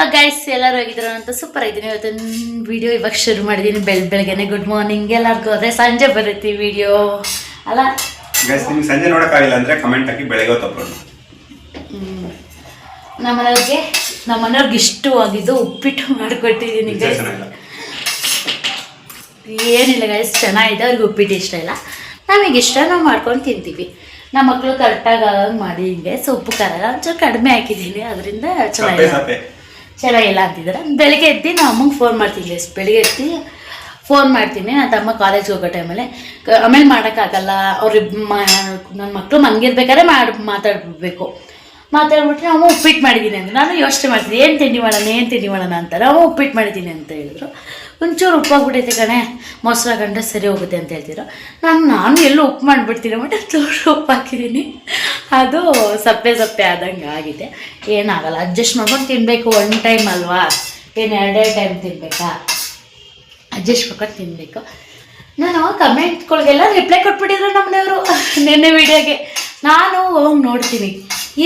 Hello guys ಎಲ್ಲರೂ ಹೋಗಿದ್ರು ಅಂತ ಸೂಪರ್ ಆಗಿದ್ದೀನಿ. ಇವತ್ತೊಂದು ವಿಡಿಯೋ ಇವಾಗ ಶುರು ಮಾಡಿದ್ದೀನಿ. ಬೆಳ್ ಬೆಳಗ್ಗೆನೆ ಗುಡ್ ಮಾರ್ನಿಂಗ್ ಎಲ್ಲರಿಗೂ. ಹೋದ್ರೆ ಸಂಜೆ ಬರುತ್ತೆ ವಿಡಿಯೋ ಅಲ್ಲ? ಗೈಸ್ ನಿಮ್ಗೆ ಸಂಜೆ ನೋಡೋಕ್ಕಾಗಿಲ್ಲ ಅಂದರೆ ಕಮೆಂಟ್ ಹಾಕಿ ಬೆಳಗ್ಗೆ ಮಾಡಿ. ನಮ್ಮನೆಯವ್ರಿಗೆ ನಮ್ಮನೆಯವ್ರಿಗೆ ಇಷ್ಟವಾಗಿದ್ದು ಉಪ್ಪಿಟ್ಟು ಮಾಡಿಕೊಟ್ಟಿದ್ದೀನಿ ಗೈಸ್ ಏನಿಲ್ಲ ಗೈಸ್ ಚೆನ್ನಾಗಿದೆ. ಅವ್ರಿಗೆ ಉಪ್ಪಿಟ್ಟು ಇಷ್ಟ ಇಲ್ಲ. ನಮಗೆ ಇಷ್ಟ ನಾವು ಮಾಡ್ಕೊಂಡು ತಿಂತೀವಿ. ನಮ್ಮ ಮಕ್ಕಳು ಕರೆಕ್ಟಾಗಿ ಆಗಂಗೆ ಮಾಡಿ ಹಿಂಗೆ ಸೊಪ್ಪು ಖಾರ ಎಲ್ಲ ಒಂಚೂರು ಕಡಿಮೆ ಹಾಕಿದ್ದೀನಿ. ಅದರಿಂದ ಸಪ್ಪೆ. ಚೆನ್ನಾಗಿಲ್ಲ ಅಂತಿದ್ದಾರೆ ಬೆಳಗ್ಗೆ ಎದ್ದು ನಾನು ಅಮ್ಮಂಗೆ ಫೋನ್ ಮಾಡ್ತೀನಿ ಎಷ್ಟು ಬೆಳಗ್ಗೆ ಎದ್ದು ಫೋನ್ ಮಾಡ್ತೀನಿ. ನನ್ನ ತಮ್ಮ ಕಾಲೇಜ್ಗೆ ಹೋಗೋ ಟೈಮಲ್ಲಿ ಆಮೇಲೆ ಮಾಡೋಕ್ಕಾಗಲ್ಲ. ಅವ್ರಿ ನನ್ನ ಮಕ್ಕಳು ಮನ್ಗಿರ್ಬೇಕಾದ್ರೆ ಮಾಡಿ, ಮಾತಾಡಬೇಕು. ಮಾತಾಡ್ಬಿಟ್ರೆ ಅಮ್ಮ ಉಪ್ಪಿಟ್ಟು ಮಾಡಿದ್ದೀನಿ ಅಂತ ನಾನು ಯೋಚನೆ ಮಾಡ್ತೀನಿ, ಏನು ತಿಂಡಿ ಮಾಡೋಣ? ಏನು ತಿಂಡಿ ಮಾಡೋಣ? ಅಂತಾರೆ. ಅಮ್ಮ ಉಪ್ಪಿಟ್ಟು ಮಾಡಿದ್ದೀನಿ ಅಂತ ಹೇಳಿದ್ರು. ಒಂಚೂರು ಉಪ್ಪಾಗ್ಬಿಟ್ಟೈತೆ ಕಣೆ. ಮೊಸರು ಹಾಕೊಂಡ್ರೆ ಸರಿ ಹೋಗುತ್ತೆ ಅಂತ ಹೇಳ್ತಿದ್ರು. ನಾನು ನಾನು ಎಲ್ಲೂ ಉಪ್ಪು ಮಾಡಿಬಿಡ್ತೀನಿ ಬಟ್ ತೋರು ಉಪ್ಪು ಹಾಕಿದ್ದೀನಿ. ಅದು ಸಪ್ಪೆ ಸಪ್ಪೆ ಆದಂಗೆ ಆಗಿದೆ. ಏನಾಗಲ್ಲ ಅಡ್ಜಸ್ಟ್ ಮಾಡ್ಕೊಂಡು ತಿನ್ನಬೇಕು ಒನ್ ಟೈಮ್ ಅಲ್ವಾ? ಏನು ಎರಡೇ ಟೈಮ್ ತಿನ್ನಬೇಕಾ ಅಡ್ಜಸ್ಟ್ ಮಾಡ್ಕೊಂಡು ತಿನ್ನಬೇಕು ನಾನು ಕಮೆಂಟ್ಗಳಿಗೆಲ್ಲ ರಿಪ್ಲೈ ಕೊಟ್ಬಿಟ್ಟಿದ್ರು ನಮ್ಮನೆಯವರು ನಿನ್ನೆ ವಿಡಿಯೋಗೆ. ನಾನು ಹೋಗಿ ನೋಡ್ತೀನಿ.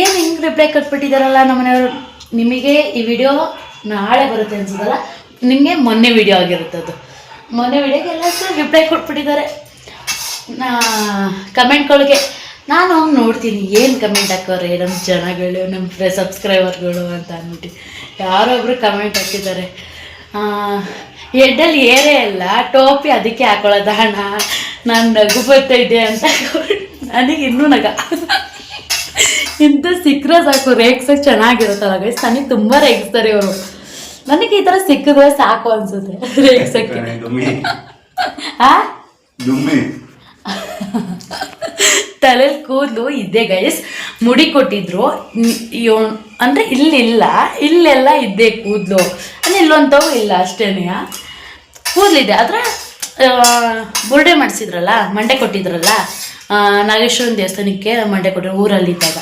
ಏನು ಹಿಂಗೆ ರಿಪ್ಲೈ ಕೊಟ್ಬಿಟ್ಟಿದ್ದಾರಲ್ಲ ನಮ್ಮನೆಯವರು? ನಿಮಗೆ ಈ ವಿಡಿಯೋ ನಾಳೆ ಬರುತ್ತೆ ಅನ್ಸೋದಲ್ಲ ನಿಮಗೆ ಮೊನ್ನೆ ವಿಡಿಯೋ ಆಗಿರುತ್ತೆ ಅದು. ಮೊನ್ನೆ ವಿಡಿಯೋಗೆ ಎಲ್ಲರೂ ರಿಪ್ಲೈ ಕೊಟ್ಬಿಟ್ಟಿದ್ದಾರೆ. ನಾ ಕಮೆಂಟ್ಗಳಿಗೆ ನಾನು ಅವ್ನು ನೋಡ್ತೀನಿ, ಏನು ಕಮೆಂಟ್ ಹಾಕೋರೆ ನಮ್ಮ ಜನಗಳು ನಮ್ಮ ಸಬ್ಸ್ಕ್ರೈಬರ್ಗಳು ಅಂತ ಅಂದ್ಬಿಟ್ಟು ಯಾರೊಬ್ಬರು ಕಮೆಂಟ್ ಹಾಕಿದ್ದಾರೆ. ಹೆಡ್ಡಲ್ಲಿ ಏರೇ ಇಲ್ಲ, ಟೋಪಿ ಅದಕ್ಕೆ ಹಾಕೊಳ್ಳೋದ ಹಣ ನಾನು ನಗು ಬರ್ತಾಯಿದ್ದೆ ಅಂತ ನನಗೆ ಇನ್ನೂ ನಗ. ಇಂಥ ಸಿಕ್ಕರೆ ಸಾಕು ರೇಗ್ಸಕ್ಕೆ ಚೆನ್ನಾಗಿರುತ್ತಲ್ಲ ಗೈಸ್ ನನಗೆ ತುಂಬ ರೇಗಿಸ್ತಾರೆ ಇವರು. ನನಗೆ ಈ ತರ ಸಿಕ್ಕಿದ್ರೆ ಸಾಕು ಅನ್ಸುತ್ತೆ. ರೇಗ್ಸಕ್ಕೆ. ತಲೆಯಲ್ಲಿ ಕೂದಲು ಇದ್ದೆ ಗೈಸ್ ಮುಡಿ ಕೊಟ್ಟಿದ್ರು. ಅಂದ್ರೆ ಇಲ್ಲಿಲ್ಲ. ಇಲ್ಲೆಲ್ಲ ಇದ್ದೆ ಕೂದಲು. ಅಂದ್ರೆ ಇಲ್ಲೊಂಥವು ಇಲ್ಲ ಅಷ್ಟೇನೆ. ಕೂದಲಿದೆ. ಆದ್ರೆ ಬುರ್ಡೆ ಮಾಡಿಸಿದ್ರಲ್ಲ ಮಂಡೆ ಕೊಟ್ಟಿದ್ರಲ್ಲ ನಾಗೇಶ್ವರನ ದೇವಸ್ಥಾನಕ್ಕೆ ಮಂಡೆ ಕೊಟ್ಟರು ಊರಲ್ಲಿ ಇದ್ದಾಗ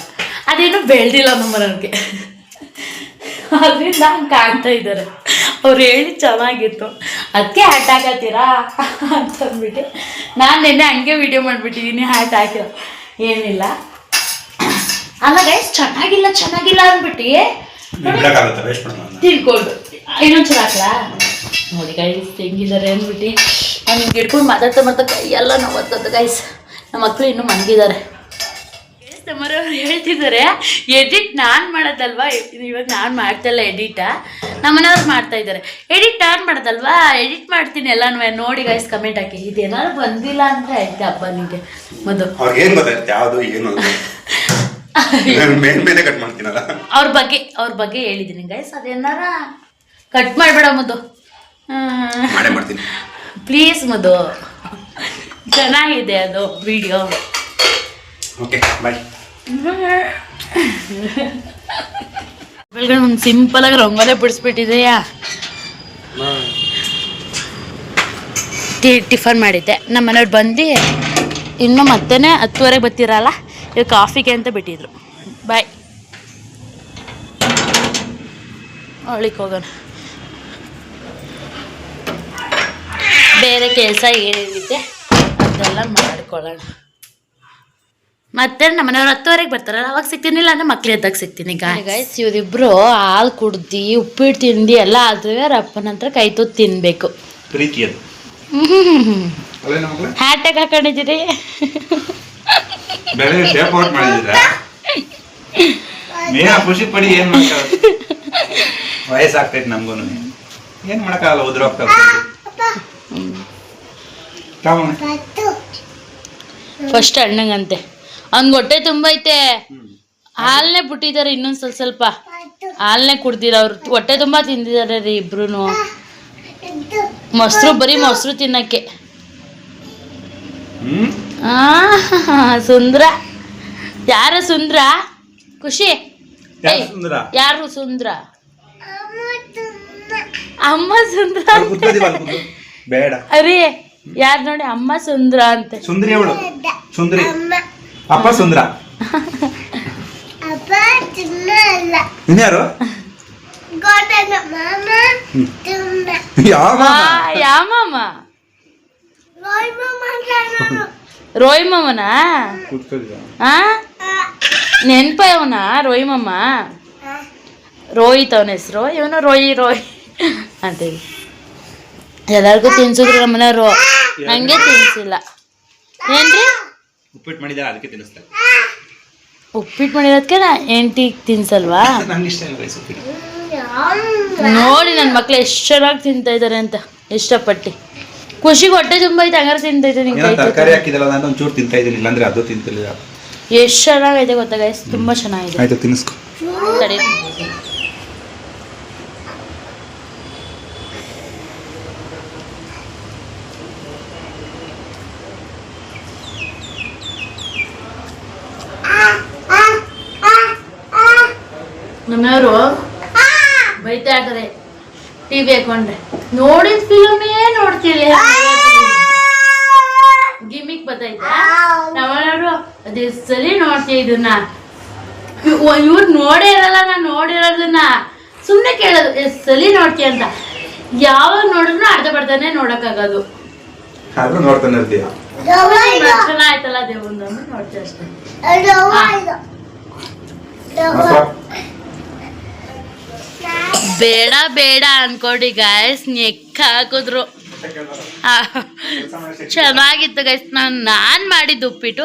ಅದೇನು ಬೆಳೆದಿಲ್ಲ ನಮ್ಮ ನನಗೆ ಅದರಿಂದ ಹಂಗೆ ಕಾಣ್ತಾ ಇದ್ದಾರೆ. ಅವ್ರು ಹೇಳಿ ಚೆನ್ನಾಗಿತ್ತು. ಅದಕ್ಕೆ ಹ್ಯಾಟ್ ಹಾಕತ್ತೀರಾ ಅಂತ ಅಂದ್ಬಿಟ್ಟು ನಾನು ನಿನ್ನೆ ಹಂಗೆ ವಿಡಿಯೋ ಮಾಡಿಬಿಟ್ಟಿದ್ದೀನಿ ಹ್ಯಾಟ್ ಹಾಕಿರೋ. ಏನಿಲ್ಲ. ಅಲ್ಲ ಗೈಸ್ ಚೆನ್ನಾಗಿಲ್ಲ ಚೆನ್ನಾಗಿಲ್ಲ ಅಂದ್ಬಿಟ್ಟು ತಿಳ್ಕೊಂಡು. ಇನ್ನೊಂದು ಹಾಕ್ಲಾ? ನೋಡಿ ಗೈಸ್ ಹೆಂಗಿದ್ದಾರೆ ಅಂದ್ಬಿಟ್ಟು. ನಾನು ಹಿಂಗೆ ಹಿಡ್ಕೊಂಡು ಮಾತಾಡ್ತಾ ಮಾತಾ ಕೈ ಎಲ್ಲ ನೋವತ್ತದ ಗೈಸ್ ನಮ್ಮ ಮಕ್ಕಳು ಇನ್ನೂ ಮನ್ಗಿದ್ದಾರೆ ನಮ್ಮರವ್ರು ಹೇಳ್ತಿದ್ದಾರೆ ಎಡಿಟ್ ನಾನು ಮಾಡೋದಲ್ವಾ? ಇವಾಗ ನಾನು ಮಾಡ್ತಾಯಿಲ್ಲ ಎಡಿಟ ನಮ್ಮನೆಯವ್ರು ಮಾಡ್ತಾ ಇದ್ದಾರೆ. ಎಡಿಟ್ ನಾನು ಮಾಡೋದಲ್ವಾ? ಎಡಿಟ್ ಮಾಡ್ತೀನಿ ಎಲ್ಲನೂ ನೋಡಿ ಗೈಸ್ ಕಮೆಂಟ್ ಹಾಕಿ. ಇದೇನಾದ್ರು ಬಂದಿಲ್ಲ ಅಂದರೆ ಆಯ್ತು ಹಬ್ಬ ನಿಮಗೆ ಮೊದಲು ಅವ್ರಿಗೇನು ಗೊತ್ತಾಯ್ತು? ಯಾವುದು ಏನು ಕಟ್ ಮಾಡ್ತೀನಲ್ಲ. ಅವ್ರ ಬಗ್ಗೆ ಅವ್ರ ಬಗ್ಗೆ ಹೇಳಿದ್ದೀನಿ ಗೈಸ್ ಅದೇನಾರ ಕಟ್ ಮಾಡಬೇಡ ಮದು ಮಾಡ್ತೀನಿ. ಪ್ಲೀಸ್ ಮದು ಚೆನ್ನಾಗಿದೆ ಅದು ವಿಡಿಯೋ ಓಕೆ ಬಾಯ್ ಬೆಳಗ್ಗೆ ಸಿಂಪಲ್ ಆಗಿ ರಂಗೋಲೆ ಬಿಡಿಸ್ಬಿಟ್ಟಿದೆಯಾ? ಟಿ- ಟಿಫನ್ ಮಾಡಿದ್ದೆ. ನಮ್ಮ ಮನೆಯವ್ರು ಬಂದು ಇನ್ನೂ ಮತ್ತೇನೆ ಹತ್ತುವರೆಗೆ ಬರ್ತಿರಲ್ಲ? ಇವಾಗ ಕಾಫಿಗೆ ಅಂತ ಬಿಟ್ಟಿದ್ರು. ಬಾಯ್ ಅವಳಿಗೆ ಹೋಗೋಣ. ಬೇರೆ ಕೆಲಸ ಏನೇನಿದೆ ಅದೆಲ್ಲ ಮಾಡ್ಕೊಳ್ಳೋಣ. ಮತ್ತೆ ನಮ್ಮ ಮನೆಯವ್ರು ಹತ್ತುವರೆಗೆ ಬರ್ತಾರಲ್ಲ ಅವಾಗ ಸಿಗ್ತೀನಿ ಇಲ್ಲ ಅಂದ್ರೆ ಮಕ್ಳು ಎದ್ದಾಗ ಸಿಗ್ತೀನಿ ಗೈಸ್ ಇವರಿಬ್ರು ಹಾಲು ಕುಡ್ದು ಉಪ್ಪಿಟ್ಟು ತಿಂದು ಎಲ್ಲ ಆದ್ರೆ ರಪ್ಪನ ಹತ್ರ ಕೈ ತುತ್ತು ತಿನ್ಬೇಕು. ನಮಗ್ಲೆ ಹಾಕೊಂಡಿದ್ದೀರಿ? ಬೆಳೆ ಶೇಪ್ ಔಟ್ ಮಾಡಿದ್ರ ಮೇನ ಖುಷಿ ಪಡಿ ಏನ್ ವಯಸ್ಸಾಗ್ತೈತಿ ನಮ್ಗೂ ಏನ್ ಮಾಡಕ್ಕಾಗಲ್ಲ ಉದ್ರ ಹೋಗ್ತಾ ಫಸ್ಟ್ ಅಣ್ಣಂಗಂತೆ. ಅವ್ನಿಗೆ ಹೊಟ್ಟೆ ತುಂಬೈತೆ ಹಾಲ್ನೇ ಹಾಲನ್ನೇ ಬಿಟ್ಟಿದ್ದಾರೆ ಇನ್ನೊಂದು ಸ್ವಲ್ಪ ಸ್ವಲ್ಪ. ಹಾಲ್ನೇ ಕುಡ್ದಿರ ಅವ್ರು. ಹೊಟ್ಟೆ ತುಂಬ ತಿಂದಿದ್ದಾರೆ ರೀ ಇಬ್ರು ಮೊಸರು ಬರೀ ಮೊಸರು ತಿನ್ನಕ್ಕೆ. ಸುಂದ್ರ. ಯಾರ ಸುಂದ್ರ? ಖುಷಿ. ಯಾರ್ ಏಯ್, ಸುಂದರ? ಯಾರು ಸುಂದ್ರ? ಅಮ್ಮ ಸುಂದ್ರ. ಬೇಡ. ಅರೇ ಯಾರು ನೋಡಿ ಅಮ್ಮ ಸುಂದ್ರ ಅಂತ. ಸುಂದ್ರಿ ಅವಳು. ಸುಂದರಿ. ಅಪ್ಪ ಸುಂದರ. ಇನ್ಯಾರು? ಯಾವ ಮಾಮ? ರೋಯ್ ಮಾಮನಾ? ನೆನ್ಪ ಅವನ ರೋಯ್ ಮಾಮ? ರೋಹಿತ್ ಅವನ ಹೆಸರು? ಇವನು ರೋಯಿ ರೋಯ್. ಅಂತೇಳಿ ಎಲ್ಲರಿಗೂ ತಿನ್ಸಿದ್ರು ನಮ್ಮನೆ ರೋ ನಂಗೆ ತಿನ್ಸಿಲ್ಲ. ಏನ್ರಿ? ಉಪ್ಪಿಟ್ಟು ಮಾಡಿದ ಅದಕ್ಕೆ ತಿನ್ನಿಸ್ತಾರೆ. ಉಪ್ಪಿಟ್ಟು ಮಾಡಿರೋದಕ್ಕೆ ನಾ ಎಂಟಿ ತಿನ್ಸಲ್ವಾ? ನಂಗೆ ಇಷ್ಟ ಇಲ್ಲ ರೈಸ್ ಉಪ್ಪಿಟ್ಟು. ನೋಡಿ ನನ್ನ ಮಕ್ಳು ಎಷ್ಟು ಚೆನ್ನಾಗಿ ತಿಂತಾ ಇದ್ದಾರೆ ಅಂತ ಇಷ್ಟಪಟ್ಟು. ಖುಷಿಗೆ ಹೊಟ್ಟೆ ತುಂಬ ಐತೆ ಹಂಗಾರೆ ತಿಂತಾ ಇದ್ದೆ ಏನೋ ತರಕಾರಿ ಹಾಕಿದಲ್ಲ ನಾನು ಒಂಚೂರು ತಿಂತಾ ಇದ್ದೀನಿ ಇಲ್ಲಾಂದ್ರೆ ಅದು ತಿಂತಿಲ್ಲ ಎಷ್ಟು ಚೆನ್ನಾಗೈತೆ ಗೊತ್ತಾಗ ತುಂಬ ಚೆನ್ನಾಗಿದೆ. ಆಯ್ತು ತಿನ್ನಿಸ್ಕೊ. ತಡಿ. ನಮ್ಮವರು ಬೈತಾ ಇದ್ದಾರೆ. ಟಿ ವಿ ಹಾಕೊಂಡ್ರೆ. ನೋಡಿದ ಫಿಲಮೇ ನೋಡ್ತಿಲ್ಲ ಗಿಮಿಕ್ ಬತ್ತೈತಾ. ನಮ್ಮವರು ಅದೇ ಸರಿ ನೋಡ್ತೀವಿ ಇದನ್ನ ಇವ್ರು ನೋಡೇ ಇರಲ್ಲ ನಾನು ನೋಡಿರೋದನ್ನ ಸುಮ್ಮನೆ ಕೇಳೋದು ಎಷ್ಟ್ ಸಲಿ ನೋಡ್ತೀಯ ಅಂತ. ಯಾವಾಗ ನೋಡಿದ್ರು ಅರ್ಧ ಬರ್ತಾನೆ ನೋಡಕ್ಕಾಗೋದು. ಆದ್ರೂ ನೋಡ್ತಾನೆ ಇರ್ತೀಯ? ಅಂತ ನೋಡ್ತೀವಿ ಅಷ್ಟೇ. ಬೇಡ ಬೇಡ ಅನ್ಕೊಡಿ ಗಾಯ್ಸ್ ನೆಕ್ ಹಾಕಿದ್ರು ಚೆನ್ನಾಗಿತ್ತು ಗೈಸ್ ನಾನು ನಾನು ಮಾಡಿದ್ದು ಉಪ್ಪಿಟ್ಟು.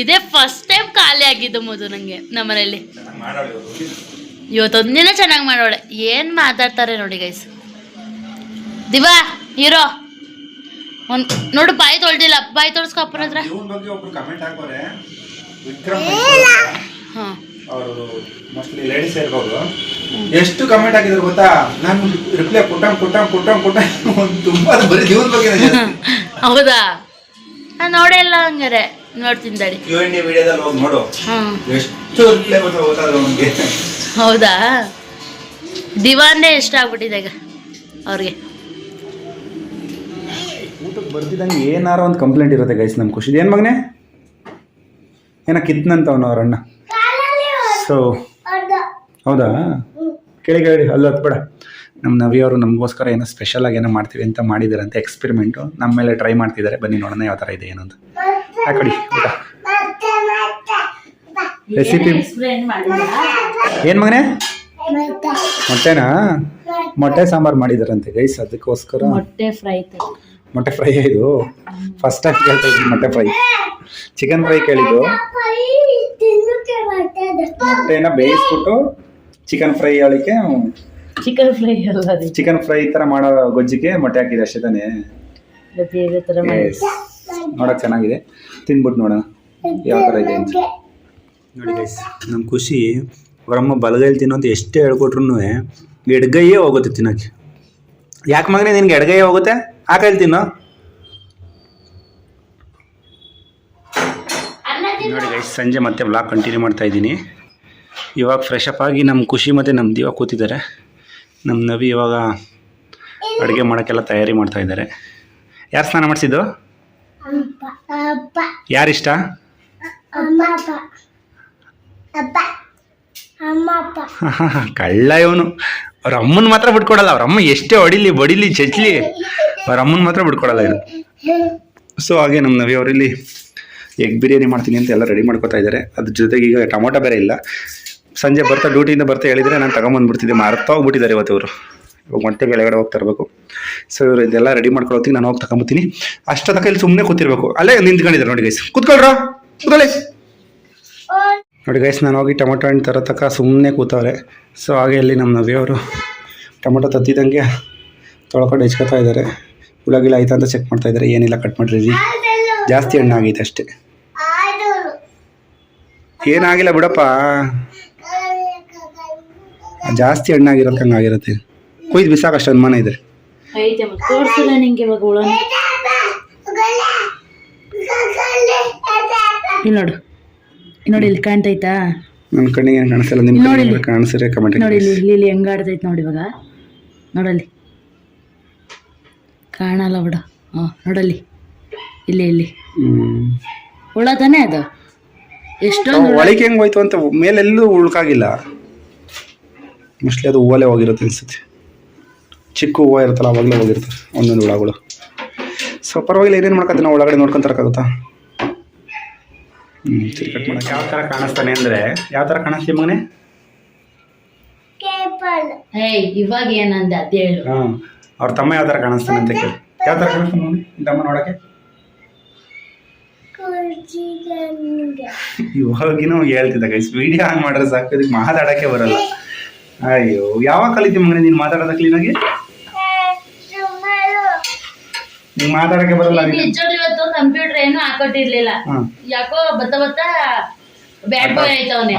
ಇದೇ ಫಸ್ಟ್ ಟೈಮ್ ಖಾಲಿ ಆಗಿದ್ದು ಮೊದಲು ನನಗೆ ನಮ್ಮನೇಲಿ. ಇವತ್ತೊಂದಿನ ಚೆನ್ನಾಗಿ ಮಾಡೋಳೆ. ಏನು ಮಾತಾಡ್ತಾರೆ ನೋಡಿ ಗೈಸ್ ದಿವಾ ಹೀರೋ ಒಂದು ನೋಡು ಬಾಯಿ ತೊಳ್ದಿಲ್ಲ. ಬಾಯಿ ತೊಳ್ಸ್ಕೊ ಅಪ್ಪನ ಹತ್ರ. ಹಾಂ. ಅವರು ಮೋಸ್ಟ್ಲಿ ಲೇಡೀಸ್ ಇರ್ಬೋದು. ಎಷ್ಟು ಕಮೆಂಟ್ ಹಾಕಿದ್ರು ಗೊತ್ತಾ? ನಾನು ರಿಪ್ಲೈ ಕೊಟ್ಟಂಗ್ ಕೊಟ್ಟಂಗ್ ಕೊಟ್ಟಂಗ್ ಕೊಟ್ಟಂಗ್ ಒಂದು ತುಂಬಾ ಬರೀ ಜೀವನ ಬಗ್ಗೆ ಹೌದಾ? ನಾನು ನೋಡೇ ಇಲ್ಲ ಹಂಗಾರೆ. ನೋಡ್ತೀನಿ ತಡಿ. ಕ್ಯೂ ಎನ್ ಡಿ ವಿಡಿಯೋದಲ್ಲಿ ಹೋಗಿ ನೋಡು. ಎಷ್ಟು ರಿಪ್ಲೈ ಬಂದ್ರೆ ಗೊತ್ತಾದ್ರು ಅವನಿಗೆ ಹೌದಾ? ದಿವಾನೇ ಇಷ್ಟ ಆಗ್ಬಿಟ್ಟಿದೆ ಈಗ ಅವ್ರಿಗೆ. ಊಟಕ್ಕೆ ಬರ್ತಿದ್ದಂಗೆ ಏನಾರ ಒಂದು ಕಂಪ್ಲೇಂಟ್ ಇರುತ್ತೆ ಗೈಸ್ ನಮ್ಮ ಖುಷಿ ಏನು ಮಗನೇ? ಏನ ಕಿತ್ನಂತ ಅವನು ಅವ್ರ ಅಣ್ಣ. ಸೊ ಹೌದಾ? ಕೇಳಿ ಕೇಳಿ, ಅಲ್ಲಿ ಹತ್ಬೇಡ. ನಮ್ಮ ನವಿಯವರು ನಮಗೋಸ್ಕರ ಏನೋ ಸ್ಪೆಷಲ್ ಆಗಿ ಏನೋ ಮಾಡ್ತೀವಿ ಅಂತ ಮಾಡಿದ್ದಾರೆ ಅಂತ ಎಕ್ಸ್ಪೆರಿಮೆಂಟು ನಮ್ಮ ಮೇಲೆ ಟ್ರೈ ಮಾಡ್ತಿದ್ದಾರೆ. ಬನ್ನಿ ನೋಡೋಣ ಯಾವ ಥರ ಇದೆ ಏನು ಅಂತ. ಹಾಕೊಡಿ ಊಟ. ರೆಸಿಪಿ ಏನು ಮಗನೇ? ಮೊಟ್ಟೆನಾ? ಮೊಟ್ಟೆ ಸಾಂಬಾರು ಮಾಡಿದಾರಂತೆ ಗೈಸ್ ಅದಕ್ಕೋಸ್ಕರ. ಮೊಟ್ಟೆ ಫ್ರೈ ಮೊಟ್ಟೆ ಫ್ರೈ ಇದು. ಫಸ್ಟ್ ಟೈಮ್ ಕೇಳ್ತಾ ಇದ್ದೀನಿ ಮೊಟ್ಟೆ ಫ್ರೈ. ಚಿಕನ್ ಫ್ರೈ ಕೇಳಿದ್ದು. ಮೊಟ್ಟೆನ ಬೇಯಿಸ್ಬಿಟ್ಟು ಚಿಕನ್ ಫ್ರೈ ಹೇಳಿಕೆ ಚಿಕನ್ ಫ್ರೈ ಅಲ್ಲ ಚಿಕನ್ ಫ್ರೈ ಈ ಥರ ಮಾಡೋ ಗೊಜ್ಜಿಗೆ ಮೊಟ್ಟೆ ಹಾಕಿದೆ ಅಷ್ಟೇ ತಾನೇ. ನೋಡೋಕೆ ಚೆನ್ನಾಗಿದೆ. ತಿನ್ಬಿಟ್ಟು ನೋಡೋಣ. ಯಾವ ಥರ ಇದೆ ಅಂತ. ನೋಡಿ ಗೈಸ್ ನಮ್ಮ ಖುಷಿ ಅವರಮ್ಮ ಬಲಗೈಲಿ ತಿನ್ನೋ ಅಂತ ಎಷ್ಟೇ ಹೇಳ್ಕೊಟ್ರು ಎಡಗೈಯೇ ಹೋಗುತ್ತೆ ತಿನ್ನೋಕ್ಕೆ. ಯಾಕೆ ಮಗನೇ ನಿನ್ಗೆ ಎಡಗೈಯೇ ಹೋಗುತ್ತೆ? ಆ ಹೇಳ್ತೀನ? ನೋಡಿ ಗೈಸ್ ಸಂಜೆ ಮತ್ತೆ ಬ್ಲಾಗ್ ಕಂಟಿನ್ಯೂ ಮಾಡ್ತಾ ಇದ್ದೀನಿ. ಇವಾಗ ಫ್ರೆಶ್ ಅಪ್ ಆಗಿ ನಮ್ಮ ಖುಷಿ ಮತ್ತು ನಮ್ಮ ದಿವ ಕೂತಿದ್ದಾರೆ. ನಮ್ಮ ನವಿ ಇವಾಗ ಅಡುಗೆ ಮಾಡೋಕ್ಕೆಲ್ಲ ತಯಾರಿ ಮಾಡ್ತಾ ಇದ್ದಾರೆ. ಯಾರು ಸ್ನಾನ ಮಾಡಿಸಿದ್ದು? ಯಾರಿಷ್ಟ ಕಳ್ಳ ಇವನು. ಅವ್ರ ಅಮ್ಮನ ಮಾತ್ರ ಬಿಟ್ಕೊಡಲ್ಲ, ಅವ್ರ ಅಮ್ಮ ಎಷ್ಟೇ ಹೊಡಿಲಿ, ಬಡಿಲಿ, ಚಚ್ಲಿ, ಅವ್ರ ಅಮ್ಮನ ಮಾತ್ರ ಬಿಟ್ಕೊಡಲ್ಲ ಇದು. ಸೊ ಹಾಗೆ ನಮ್ಮ ನವಿ ಅವರಿಲ್ಲಿ ಎಗ್ ಬಿರಿಯಾನಿ ಮಾಡ್ತೀನಿ ಅಂತ ಎಲ್ಲ ರೆಡಿ ಮಾಡ್ಕೋತಾ ಇದ್ದಾರೆ ಅದ್ರ ಜೊತೆಗೆ ಈಗ ಟೊಮೊಟೊ ಬೇರೆ ಇಲ್ಲ. ಸಂಜೆ ಬರ್ತಾ ಡ್ಯೂಟಿಯಿಂದ ಬರ್ತಾ ಹೇಳಿದರೆ ನಾನು ತಗೊಂಬಂದ್ಬಿಡ್ತಿದ್ದೆ ಹೋಗ್ಬಿಟ್ಟಿದ್ದಾರೆ ಇವತ್ತು ಇವರು. ಇವಾಗ ಒಂಟೆ ಕೆಳಗಡೆ ಹೋಗ್ತಾ ಇರಬೇಕು. ಸೊ ಇವರು ಇದೆಲ್ಲ ರೆಡಿ ಮಾಡ್ಕೊಳ್ಳೋತ್ತಿಗೆ ನಾನು ಹೋಗಿ ತಗೊಂಬತ್ತೀನಿ ಅಷ್ಟೊತ್ತಕ ಇಲ್ಲಿ ಸುಮ್ಮನೆ ಕೂತಿರ್ಬೇಕು. ಅಲ್ಲೇ ನಿಂತ್ಕೊಂಡಿದ್ದಾರೆ ನೋಡಿ ಗೈಸ್ ಕೂತ್ಕೊಳ್ರ? ಕೂತ್ಕೊಳ್ಳಿ. ನೋಡಿ ಗೈಸ್ ನಾನು ಹೋಗಿ ಟೊಮೊಟೊ ಹಣ್ಣು ತರೋ ತಕ್ಕ ಸುಮ್ಮನೆ ಕೂತವ್ರೆ. ಸೊ ಹಾಗೆ ಇಲ್ಲಿ ನಮ್ಮ ನವಿಯವರು ಟೊಮೊಟೊ ತತ್ತಿದಂಗೆ ತೊಳ್ಕೊಂಡು ಹೆಚ್ಕೊತಾ ಇದ್ದಾರೆ. ಹುಳಗಿಳ ಆಯ್ತಾ ಅಂತ ಚೆಕ್ ಮಾಡ್ತಾ ಇದ್ದಾರೆ. ಏನಿಲ್ಲ ಕಟ್ ಮಾಡಿರಿ ಜಾಸ್ತಿ ಹಣ್ಣು ಆಗೈತೆ ಅಷ್ಟೇ. ಏನಾಗಿಲ್ಲ ಬಿಡಪ್ಪ. ಜಾಸ್ತಿ ಹಣ್ಣಾಗಿರೋಕೆ ಹಂಗಾಗಿರುತ್ತೆ ಕೊಯ್ದು ಬಿಸಾಕ ಅಷ್ಟು ಅನುಮಾನ ಇದೆ. ನೋಡು ಇಲ್ಲಿ ನೋಡಿ ಇಲ್ಲಿ ಕಾಣ್ತೈತಾ? ನನ್ನ ಕಣ್ಣಿಗೆ ಏನು ಕಾಣಿಸಲ್ಲ ನಿಮ್ಮ ನೋಡಿ ಕಣ್ಣಿಗೆ ಕಾಣಿಸಿದ್ರೆ ಕಮೆಂಟ್ ನೋಡಿ ಇಲ್ಲಿ ಇಲ್ಲಿ ಇಲ್ಲಿ ಹೆಂಗ್ ಆಡ್ತೈತೆ ನೋಡಿ ಇವಾಗ. ನೋಡಲ್ಲಿ. ಕಾಣಲ್ಲ ಬಿಡು. ಹಾಂ ನೋಡಲ್ಲಿ. ಇಲ್ಲಿ ಇಲ್ಲಿ. ಹುಳ ತಾನೇ ಅದು? ಎಷ್ಟೊಂದು ಹುಳ. ಒಳಗೆ ಹೆಂಗೆ ಹೋಯ್ತು ಅಂತ ಮೇಲೆಲ್ಲೂ ಉಳ್ಕಾಗಿಲ್ಲ. ಮೋಸ್ಟ್ಲಿ ಅದು ಹೂವಲ್ಲೇ ಹೋಗಿರುತ್ತೆ ಅನ್ಸುತ್ತೆ. ಚಿಕ್ಕ ಹೂವು ಇರುತ್ತಲ್ಲ ಅವಾಗಲೇ ಹೋಗಿರ್ತವೆ ಒಂದೊಂದು ಹುಳಗಳು. ಸೊ ಪರವಾಗಿಲ್ಲ ಏನೇನು ಮಾಡ್ಕೊತೀನಿ ನಾವು ಒಳಗಡೆ ನೋಡ್ಕೊಂತರಕ್ಕಾಗುತ್ತಾ ಕಟ್ ಮಾಡಕ್ಕೆ ಯಾವ ಥರ ಕಾಣಿಸ್ತಾನೆ ಅಂದರೆ ಯಾವ ಥರ ಕಾಣಿಸ್ತೀವಿ ಮಗನೇ? ಏಯ್ ಇವಾಗ ಏನಂದ ಅದೇ ಹೇಳು. ಹಾಂ ಅವ್ರ ತಮ್ಮ ಯಾವ ಥರ ಕಾಣಿಸ್ತಾನೆ ಅಂತ ಕೇಳಿ. ಯಾವ ಥರ ಕಾಣಿಸ್ತಾನೆ ನೋಡಿ ತಮ್ಮ ನೋಡೋಕ್ಕೆ? ಇವಾಗಿನೂ ಹೇಳ್ತಿದ್ದ ಗೈಸ್ ವಿಡಿಯೋ ಆನ್ ಮಾಡಿದ್ರೆ ಸಾಕು ಇದಕ್ಕೆ ಮಾತಾಡೋಕ್ಕೆ ಬರಲ್ಲ. ಅಯ್ಯೋ ಯಾವಾಗ ಕಲಿತಿ ಮಗನೇ ನೀನು ಮಾತಾಡೋದ ಕ್ಲೀನಾಗಿ ನೀನು ಮಾತಾಡಕ್ಕೆ ಬರಲ್ಲ ಕಂಪ್ಯೂಟರ್ ಏನು ಹಾಕೊಟ್ಟಿರ್ಲಿಲ್ಲ. ಯಾಕೋ ಬತ್ತ ಬತ್ತ ಬ್ಯಾಡ್ ಬಾಯ್ ಆಯ್ತವನೇ.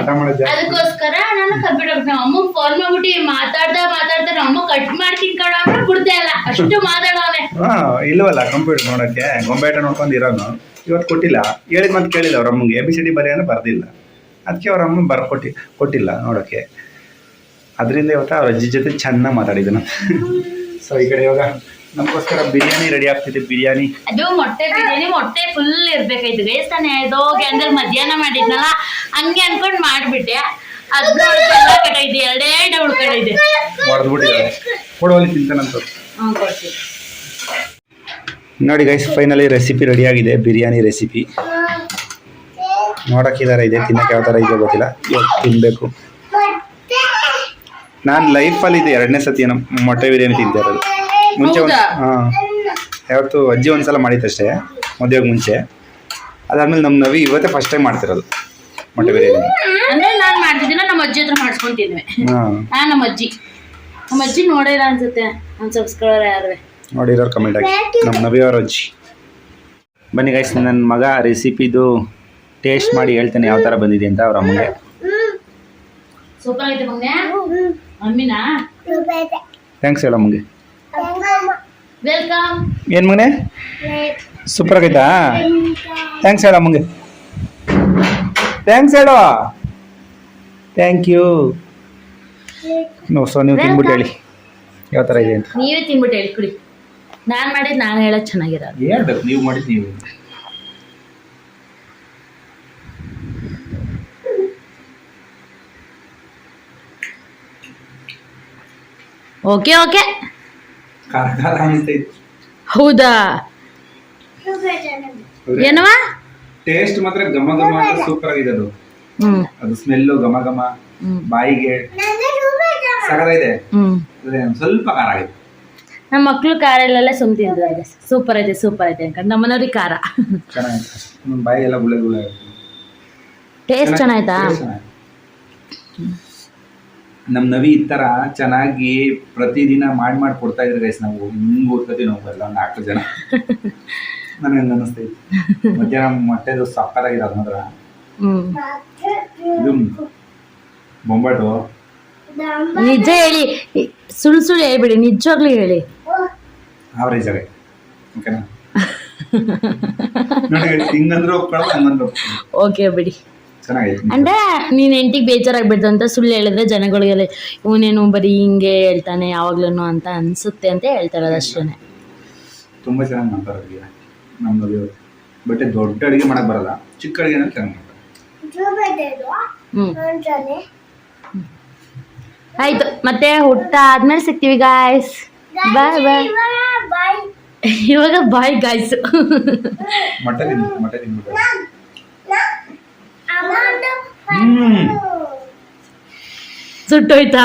ಅದಕ್ಕೋಸ್ಕರ ನಾನು ಕಂಪ್ಯೂಟರ್ ನಮ್ಮ ಅಮ್ಮಗ್ ಫೋನ್ ಮಾಡ್ಬಿಟ್ಟು ಮಾತಾಡ್ತಾ ಮಾತಾಡ್ತಾ ನಮ್ಮ ಅಮ್ಮ ಕಟ್ ಮಾಡ್ತೀನಿ ಕಣ ಅಂದ್ರೆ ಬಿಡ್ತಾ ಇಲ್ಲ. ಅಷ್ಟು ಮಾತಾಡವನೆ. ಹಾಂ ಇಲ್ವಲ್ಲ ಕಂಪ್ಯೂಟರ್ ನೋಡಕ್ಕೆ. ಗೊಂಬೆಟ ನೋಡ್ಕೊಂಡು ಇರೋನು. ಇವತ್ತು ಕೊಟ್ಟಿಲ್ಲ. ಹೇಳಿದ ಮತ್ತೆ ಕೇಳಿಲ್ಲ ಅವ್ರ ಅಮ್ಮಗೆ. ಎ ಬಿ ಸಿ ಡಿ ಬರೀ ಅಂದ್ರೆ ಬರ್ದಿಲ್ಲ. ಅದಕ್ಕೆ ಅವ್ರ ಅಮ್ಮ ಬರ್ ಕೊಟ್ಟಿ ಕೊಟ್ಟಿಲ್ಲ ನೋಡೋಕ್ಕೆ. ಅದರಿಂದ ಇವತ್ತು ಅವ್ರ ಅಜ್ಜಿ ಜೊತೆ ಚೆನ್ನಾಗಿ ಮಾತಾಡಿದ್ದನು ಸೊ ಈ ಕಡೆ ಇವಾಗ ನಮಗೋಸ್ಕರ ಬಿರಿಯಾನಿ ರೆಡಿ ಆಗ್ತಿದೆ ಬಿರಿಯಾನಿ. ಅದು ಮೊಟ್ಟೆ ಬಿರಿಯಾನಿ ಮೊಟ್ಟೆ ಫುಲ್ ಇರ್ಬೇಕಾಯ್ತು. ಗೈಸ್ ನಾನು ಅದು ಅಂದ್ರೆ ಮಧ್ಯಾಹ್ನ ಮಾಡಿದ್ನಲ್ಲ ಹಂಗೆ ಅನ್ಕೊಂಡು ಮಾಡ್ಬಿಟ್ಟೆ. ಅದನ್ನ ಎರಡೇ ಉಳ್ಕೊಂಡಿದೆ ಹೊಡೆದ್ಬಿಟ್ಟಿದ್ದಾರೆ ಕೊಡುವಲ್ಲಿ ತಿಂತಾನಂತ ನೋಡಿ ಗೈಸ್ ಫೈನಲಿ ರೆಸಿಪಿ ರೆಡಿ ಆಗಿದೆ ಬಿರಿಯಾನಿ ರೆಸಿಪಿ ನೋಡೋಕ್ಕಿದ್ದಾರೆ ಇದೆ ತಿನ್ನಕ್ಕೆ ಯಾವ ಥರ ಇದೆ ಗೊತ್ತಿಲ್ಲ. ಇವತ್ತು ತಿನ್ನಬೇಕು ನಾನು ಅಲ್ಲಿ ಇದೆ ಎರಡನೇ ಸತಿ ಮೊಟ್ಟೆ ಬಿರಿಯಾನಿ ತಿಂತಾ ಇರೋದು. ಮುಂಚೆ ಒಂದು? ಹಾಂ. ಯಾವತ್ತು ಅಜ್ಜಿ ಒಂದ್ಸಲ ಮಾಡಿದ್ದಷ್ಟೇ ಮದುವೆಗೆ ಮುಂಚೆ. ಅದಾದ್ಮೇಲೆ ನಮ್ಮ ನವಿ ಇವತ್ತೇ ಫಸ್ಟ್ ಟೈಮ್ ಮಾಡ್ತಿರೋದು ಮೊಟ್ಟೆ ಬಿರಿಯಾನಿ. ಅಂದ್ರೆ ನಾನು ಮಾಡ್ತಿದ್ದೀನ ನಮ್ಮ ಅಜ್ಜಿ ಹತ್ರ ಮಾಡಿಸ್ಕೊಂತಿದ್ವಿ ಹಾಂ. ಆ ನಮ್ಮ ಅಜ್ಜಿ. ನಮ್ಮ ಅಜ್ಜಿ ನೋಡಿರ ಅನ್ಸುತ್ತೆ ನಮ್ಮ ಸಬ್ಸ್ಕ್ರೈಬರ್ ಯಾರು ನೋಡಿರೋರು ಕಮೆಂಟ್ ಹಾಕಿ ನಮ್ಮ ನವಿಯವ್ರ ಅಜ್ಜಿ. ಬನ್ನಿ ಗೈಸ್ ನನ್ನ ಮಗ ರೆಸಿಪಿದು ಟೇಸ್ಟ್ ಮಾಡಿ ಹೇಳ್ತೇನೆ ಯಾವ ಥರ ಬಂದಿದೆ ಅಂತ ಅವ್ರ ಅಮ್ಮಗೆ. ಸೂಪರ್ ಐತೆ ಮಗ್ನೆ. ಮಮ್ಮಿನಾ? ಥ್ಯಾಂಕ್ಸ್ ಹೇಳ ಅಮ್ಮಗೆ. ವೆಲ್ಕಮ್ ಏನು ಮಗನೆ? ಸೂಪರ್ ಆಗೈತಾ? ಥ್ಯಾಂಕ್ಸ್ ಹೇಳ ಅಮ್ಮಗೆ ಥ್ಯಾಂಕ್ಸ್ ಹೇಳೋ. ಥ್ಯಾಂಕ್ ಯು ನೋ ಸೊ ನೀವು ತಿನ್ಬಿಟ್ಟು ಹೇಳಿ. ಯಾವ ತರ ಇದೆ ಅಂತ. ನೀವೇ ತಿನ್ಬಿಟ್ಟು ಹೇಳಿ ಕುಡಿ. ನಾನ್ ಮಾಡಿದ್ ನಾನು ಹೇಳೋದು ಚೆನ್ನಾಗಿರೋದು. ಹೇಳ್ಬೇಕು? ನೀವು ಮಾಡಿದ್ದು ನೀವು. ಓಕೆ ಓಕೆ ಖಾರ ಖಾರ ಅನಿಸ್ತೈತೆ ಹೌದಾ? ಏನವ ಟೇಸ್ಟ್ ಮಾತ್ರ ಘಮ ಘಮ ಸೂಪರ್ ಆಗಿದೆ ಅದು. ಅದು ಸ್ಮೆಲ್ಲು ಘಮ ಘಮ ಬಾಯಿಗೆ. ಒಂದ್ ಸ್ವಲ್ಪ ಖಾರ ಆಗಿದೆ. ನಮ್ಮ ಮಕ್ಳು ಖಾರ ಎಲ್ಲ ಸುಮ್ ಸೂಪರ್ ಐತೆ ಸೂಪರ್ ಐತೆ ಅನ್ಕೊಂಡು ನಮ್ಮನವ್ರಿಗೆ ಖಾರ. ಚೆನ್ನಾಗಿದೆ. ಬಾಯಿಗೆಲ್ಲ ಗುಳೆ ಗುಳೆ. ಟೇಸ್ಟ್ ಚೆನ್ನಾಯ್ತಾ? Taste ಚೆನ್ನಾಗಿದೆ. ನಮ್ ನವಿ ಈ ತರ ಚೆನ್ನಾಗಿ ಪ್ರತಿದಿನ ಮಾಡಿ ಮಾಡಿ ಕೊಡ್ತಾ ಇದ್ರೆ ಗೈಸ್ ನಾವು ಹಿಂಗ್ ಓದ್ಕೋತೀವಿ ನಾವು ಬರಲ್ಲ ಒಂದ್ ನಾಲ್ಕು ಜನ. ನನಗೆ ಹಂಗ ಅನಿಸ್ತೈತಿ ಮಧ್ಯಾಹ್ನ ಮೊಟ್ಟೆದು ಸಕ್ಕತ್ತಾಗಿದೆ ಅದ್ ಮಾತ್ರ. ಇದು ಬೊಂಬಾಟು. ನಿಜ ಹೇಳಿ. ಸುಳ್ಳು ಸುಳ್ಳು ಹೇಳ್ಬಿಡಿ ನಿಜವಾಗ್ಲೂ ಹೇಳಿ. ಆವರೇಜ್ ಆಗೈತೆ ಓಕೆನಾ? ನೋಡಿ ಹಿಂಗಂದ್ರೆ ಒಪ್ಕೊಳ್ಳೋದು ಹಂಗಂದ್ರೆ ಓಕೆ ಬಿಡಿ. ಅಂದ್ರೆ ನೀನ್ ಎಂಟಿಗೆ ಬೇಜಾರಾಗ್ಬಿಡ್ತು ಅಂತ ಸುಳ್ಳು ಹೇಳಿದ್ರೆ ಜನಗಳಿಗೆಲ್ಲ ಇವನೇನು ಬರೀ ಹಿಂಗೆ ಹೇಳ್ತಾನೆ ಯಾವಾಗ್ಲೂ ಅಂತ ಅನ್ಸುತ್ತೆ ಅಂತ ಹೇಳ್ತಾ ಇರೋದು ಅಷ್ಟೇ ತುಂಬಾ ಚೆನ್ನಾಗಿ ಮಾಡ್ತಾರೆ ಅಡುಗೆ. ಬಟ್ ದೊಡ್ಡ ಅಡಿಗೆ ಮಾಡಕ್ ಬರಲ್ಲ. ಚಿಕ್ಕ ಅಡುಗೆ ಚೆನ್ನಾಗಿ ಮಾಡ್ತಾರೆ. ಆಯ್ತು ಮತ್ತೆ ಹುಟ್ಟ ಆದ್ಮೇಲೆ ಸಿಗ್ತೀವಿ ಗಾಯ್ಸ್ ಬಾಯ್ ಬಾಯ್ ಇವಾಗ ಬಾಯ್ ಗಾಯ್ಸ್ ಮಟ್ಟ ಮಟ್ಟ ಹ್ಮ್. ಸುಟ್ಟೋಯ್ತಾ?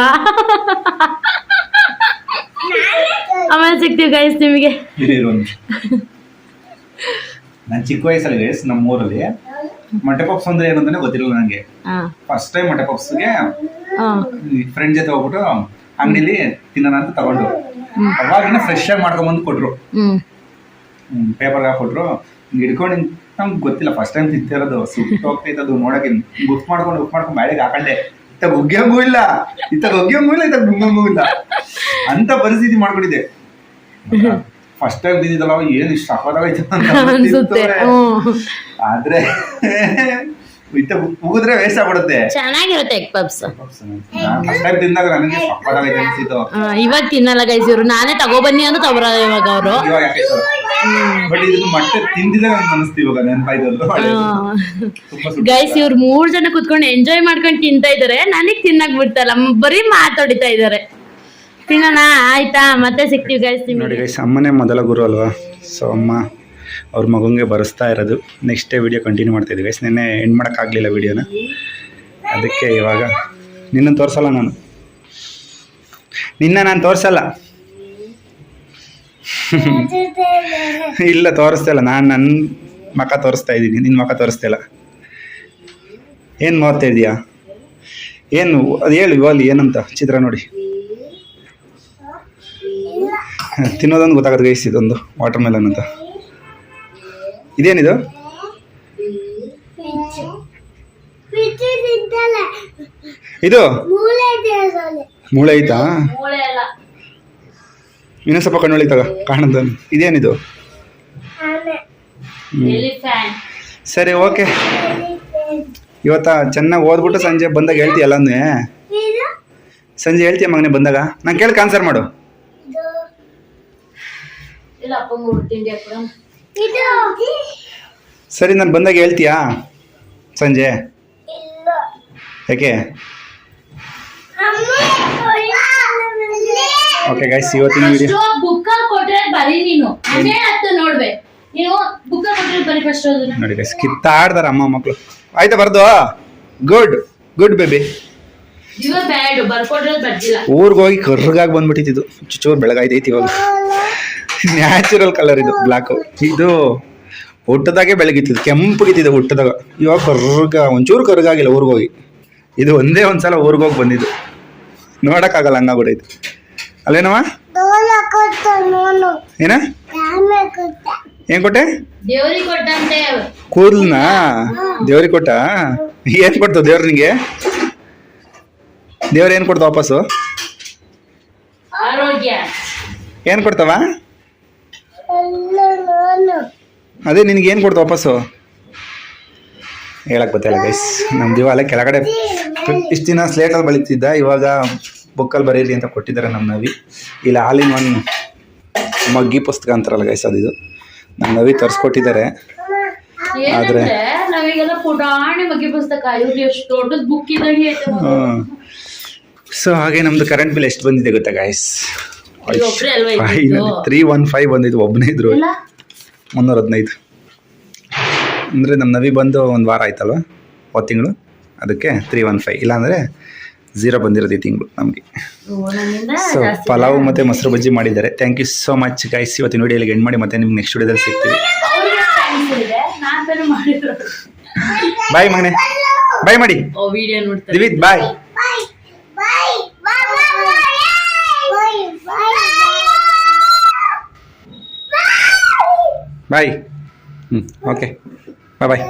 ಆಮೇಲೆ ಸಿಗ್ತೀವಿ ಗಾಯ್ಸ್ ನಿಮಗೆ. ನಾನು ಚಿಕ್ಕ ವಯಸ್ಸಲ್ಲಿ ಗೈಸ್ ನಮ್ಮ ಊರಲ್ಲಿ ಮೊಟ್ಟೆ ಪಪ್ಸ್ ಅಂದ್ರೆ ಏನು ಅಂತಾನೆ ಗೊತ್ತಿರಲಿಲ್ಲ ನನಗೆ ಹಾ. ಫಸ್ಟ್ ಟೈಮ್ ಮೊಟ್ಟೆ ಪಪ್ಸ್ಗೆ ಫ್ರೆಂಡ್ ಜೊತೆ ಹೋಗ್ಬಿಟ್ಟು ಅಂಗಡಿಲಿ ತಿನ್ನೋಣ ಅಂತ ತಗೊಂಡು ಅವಾಗಿನ ಫ್ರೆಶ್ ಆಗಿ ಮಾಡ್ಕೊಂಬಂದು ಕೊಟ್ರು. ಹ್ಮ್. ಪೇಪರ್ಗೆ ಹಾಕೊಟ್ರು ಹಿಂಗೆ ಹಿಡ್ಕೊಂಡು ನಮ್ಗೆ ಗೊತ್ತಿಲ್ಲ. ಫಸ್ಟ್ ಟೈಮ್ ತಿಂತಿರೋದು ಸುಟ್ಟು ಹೋಗ್ತೈತೆ ಅದು ನೋಡಕ್ಕೆ ಗುಪ್ ಮಾಡ್ಕೊಂಡು ಉಪ್ ಮಾಡ್ಕೊಂಡು ಬ್ಯಾಳಿಗೆ ಹಾಕೊಂಡೆ. ಇತ್ತ ಗುಗ್ಗಂಗೂ ಇಲ್ಲ ಇತ್ತ ಗುಗ್ಗಂಗೂ ಇಲ್ಲ ಇತ್ತ ಗುಂಗಂಗೂ ಇಲ್ಲ. ಅಂತ ಪರಿಸ್ಥಿತಿ ಮಾಡ್ಕೊಂಡಿದ್ದೆ. ಫಸ್ಟ್ ಟೈಮ್ ತಿಂದಿದ್ದಲ್ಲ ಏನು ಇಷ್ಟ. ಹ್ಮ್. ಆದ್ರೆ ಇತ್ತ ಮುಗಿದ್ರೆ ವೇಸ್ಟ್ ಆಗ್ಬಿಡುತ್ತೆ. ಚೆನ್ನಾಗಿರುತ್ತೆ ಎಗ್ ಪಬ್ಸ್ ಫಸ್ಟ್ ಟೈಮ್ ತಿಂದಾಗ ನನಗೆ ಸಫಲವಾಯ್ತು ಅನ್ಸಿತ್ತು ಇವಾಗ ತಿನ್ನಲ್ಲ ಗೈಸ್ ಇವರು. ನಾನೇ ತಗೋಬನ್ನಿ ಅಂತ ತಗೋರ ಇವಾಗ ಅವರು. ಇವಾಗ ಯಾಕೆ ಬಟ್ ಇದನ್ನ ಮೊಟ್ಟೆ ನನ್ಗೆ ಅನಿಸ್ತು ಇವಾಗ ನೆನಪಾಯ್ತು ತುಂಬಾ ಸುಟ್ಟು ಗೈಸ್ ಇವ್ರು ಮೂರ್ ಜನ ಕುತ್ಕೊಂಡು ಎಂಜಾಯ್ ಮಾಡ್ಕೊಂಡು ತಿಂತಾ ಇದಾರೆ ನನಗ್ ತಿನ್ನಕ್ ಬಿಡ್ತಲ್ಲ ಬರೀ ಮಾತಾಡಿತಾ ಇದಾರೆ ತಿನ್ನೋಣ ಆಯ್ತಾ? ಮತ್ತೆ ಸಿಗ್ತೀವಿ ಗೈಸ್ ನೋಡಿ ಗೈಸ್ ಅಮ್ಮನೇ ಮೊದಲ ಗುರು ಅಲ್ವಾ? ಸೊ ಅಮ್ಮ ಅವ್ರ ಮಗಂಗೆ ಬರೆಸ್ತಾ ಇರೋದು. ನೆಕ್ಸ್ಟ್ ಡೇ ವಿಡಿಯೋ ಕಂಟಿನ್ಯೂ ಮಾಡ್ತಾ ಇದ್ದೀವಿ ಗೈಸ್ ನಿನ್ನೆ ಎಂಡ್ ಮಾಡೋಕ್ಕಾಗಲಿಲ್ಲ ವಿಡಿಯೋನ ಅದಕ್ಕೆ ಇವಾಗ ನಿನ್ನನ್ನು ತೋರಿಸಲ್ಲ ನಾನು. ನಿನ್ನ ನಾನು ತೋರಿಸಲ್ಲ. ಇಲ್ಲ ತೋರಿಸ್ತಾ ಇಲ್ಲ. ನಾನು ನನ್ನ ಮಕ ತೋರಿಸ್ತಾ ಇದ್ದೀನಿ. ನಿನ್ನ ಮಕ ತೋರಿಸ್ತಾ ಇಲ್ಲ. ಏನು ನೋಡ್ತಾ ಇದೀಯಾ ಏನು ಅದು ಹೇಳಿ ಇವಾಗ ಏನಂತ? ಚಿತ್ರ ನೋಡಿ. ತಿನ್ನೋದೊಂದು ಗೊತ್ತಾಗತ್ತೆ ಗೈಸ್ ಇದೊಂದು ವಾಟರ್ ಮೆಲನ್ ಅಂತ. ಇದೇನಿದು? ಇದು? ಮೂಳೆ ಐತಾ? ಇನ್ನೂ ಸ್ವಲ್ಪ ಕಣ್ಣೊಳಿ ತಗ ಕಾಣದ ಇದೇನಿದು? ಸರಿ ಓಕೆ. ಇವತ್ತ ಚೆನ್ನಾಗಿ ಓದ್ಬಿಟ್ಟು ಸಂಜೆ ಬಂದಾಗ ಹೇಳ್ತೀಯ ಎಲ್ಲನೂ ಸಂಜೆ ಹೇಳ್ತೀಯ ಮಗನೇ ಬಂದಾಗ? ನಾನು ಕೇಳಿ ಆನ್ಸರ್ ಮಾಡು. ಸರಿ ನಾನು ಬಂದಾಗ ಹೇಳ್ತೀಯಾ ಸಂಜೆ? ಯಾಕೆ? ಓಕೆ ಗೈಸ್ ಇವತ್ತಿನ ವಿಡಿಯೋ ಬುಕ್ ಕೊಟ್ರೆ ಬರಿ ನೀನು. ಹತ್ತು ನೋಡ್ಬೆ ನೀನು ಬುಕ್ ಕೊಟ್ರೆ ಬರಿ ಫಸ್ಟ್ ಅದನ್ನ ನೋಡಿ ಗೈಸ್ ಕಿತ್ತಾಡ್ದಾರ ಅಮ್ಮ ಮಕ್ಕಳು ಆಯ್ತಾ ಬರ್ದು? ಗುಡ್ ಗುಡ್ ಬೇಬಿ ಊರಿಗೆ ಹೋಗಿ ಕರ್ರಗಾಗಿ ಬಂದ್ಬಿಟ್ಟಿದ್ದು. ಚೂರು ಬೆಳಗಾಯ್ತೈತಿ ಇವಾಗ. ನ್ಯಾಚುರಲ್ ಕಲರ್ ಇದು ಬ್ಲಾಕ್ ಇದು ಹುಟ್ಟದಾಗೆ ಬೆಳಗಿತ್ತಿದ್ದು ಕೆಂಪಗಿತ್ತಿದೆ ಹುಟ್ಟದಾಗ. ಇವಾಗ ಕರ್ರಗ ಒಂಚೂರು ಕರ್ಗಾಗಿಲ್ಲ ಊರಿಗೆ ಹೋಗಿ. ಇದು ಒಂದೇ ಒಂದ್ಸಲ ಊರಿಗೆ ಹೋಗಿ ಬಂದಿದ್ದು. ನೋಡೋಕ್ಕಾಗಲ್ಲ ಹಂಗಾಗ್ಬಿಟ್ಟೈತೆ ಅಲ್ಲೇನವ ಏನ? ಏನ್ ಕೊಟ್ಟೆ? ಕೂದಲ್ನ? ದೇವ್ರಿಗೆ ಕೊಟ್ಟ? ಏನ್ ಕೊಡ್ತ ದೇವ್ರ ನಿಂಗೆ? ದೇವ್ರ ಏನ್ ಕೊಡ್ತ ವಾಪಸ್ಸು? ಆರೋಗ್ಯ. ಏನ್ ಕೊಡ್ತಾವ? ಅದೇ ನಿನ್ಗೆ ಏನು ಕೊಡ್ತು ವಾಪಸ್ಸು? ಹೇಳಕ್ ಗೊತ್ತಿಲ್ಲ ಗೈಸ್ ನಮ್ಮ ದಿವಾಲ ಕೆಳಗಡೆ ಇಷ್ಟು ದಿನ ಸ್ಲೇಟಲ್ಲಿ ಬಳಿತಿದ್ದ ಇವಾಗ ಬುಕ್ಕಲ್ಲಿ ಬರೀರಿ ಅಂತ ಕೊಟ್ಟಿದ್ದಾರೆ ನಮ್ಮ ನವಿ. ಇಲ್ಲ ಹಾಲಿನ ಒನ್ ಮಗ್ಗಿ ಪುಸ್ತಕ ಅಂತಾರಲ್ಲ ಗೈಸ್ ಇದು. ನಮ್ಮ ನವಿ ತರಿಸ್ಕೊಟ್ಟಿದ್ದಾರೆ. ಆದರೆ ಏನಂದ್ರೆ ನಾವೀಗೆಲ್ಲ ಪುಟಾಣಿ ಬಗ್ಗೆ ಪುಸ್ತಕ ಇವ್ರಿಗೆ ಎಷ್ಟು ದೊಡ್ಡದ್ ಬುಕ್ ಇದ್ದಂಗೆ ಐತೆ ಸೊ ಹಾಗೆ ನಮ್ದು ಕರೆಂಟ್ ಬಿಲ್ ಎಷ್ಟು ಬಂದಿದೆ ಗೊತ್ತಾ ಇದ್ದಿದ್ದು? ತ್ರೀ ಒನ್ ಫೈವ್ ಬಂದಿದ್ದು ಒಬ್ಬನೇ ಇದ್ರು. ಮುನ್ನೂರ ಹದಿನೈದು ಅಂದರೆ ನಮ್ಮ ನವಿ ಬಂದು ಒಂದು ವಾರ ಆಯ್ತಲ್ವ? ಒಂದು ತಿಂಗಳು? ಅದಕ್ಕೆ ತ್ರೀ ಒನ್ ಫೈವ್ ಇಲ್ಲಾಂದರೆ ಝೀರೋ ಬಂದಿರೋದು ಈ ತಿಂಗಳು ನಮಗೆ. ಓ, ನನ್ನಿಂದ ಸೊ ಜಾಸ್ತಿ ಪಲಾವ್ ಮತ್ತು ಮೊಸರು ಬಜ್ಜಿ ಮಾಡಿದ್ದಾರೆ. Thank you so much guys ಇವತ್ತಿನ ವಿಡಿಯೋಲಿ ಎಂಡ್ ಮಾಡಿ ಮತ್ತೆ ನಿಮ್ಗೆ ನೆಕ್ಸ್ಟ್ ವಿಡಿಯೋದಲ್ಲಿ ಸಿಗ್ತೀವಿ ಬಾಯ್ ಮಗನೆ. ಬಾಯ್ ಮಾಡಿ. ಓ ವಿಡಿಯೋ ನೋಡ್ತಾರೆ. ದಿವಿತ್ ಬಾಯ್ ಬಾಯ್ ಹ್ಞೂ ಓಕೆ ಬಾಯ್ ಬಾಯ್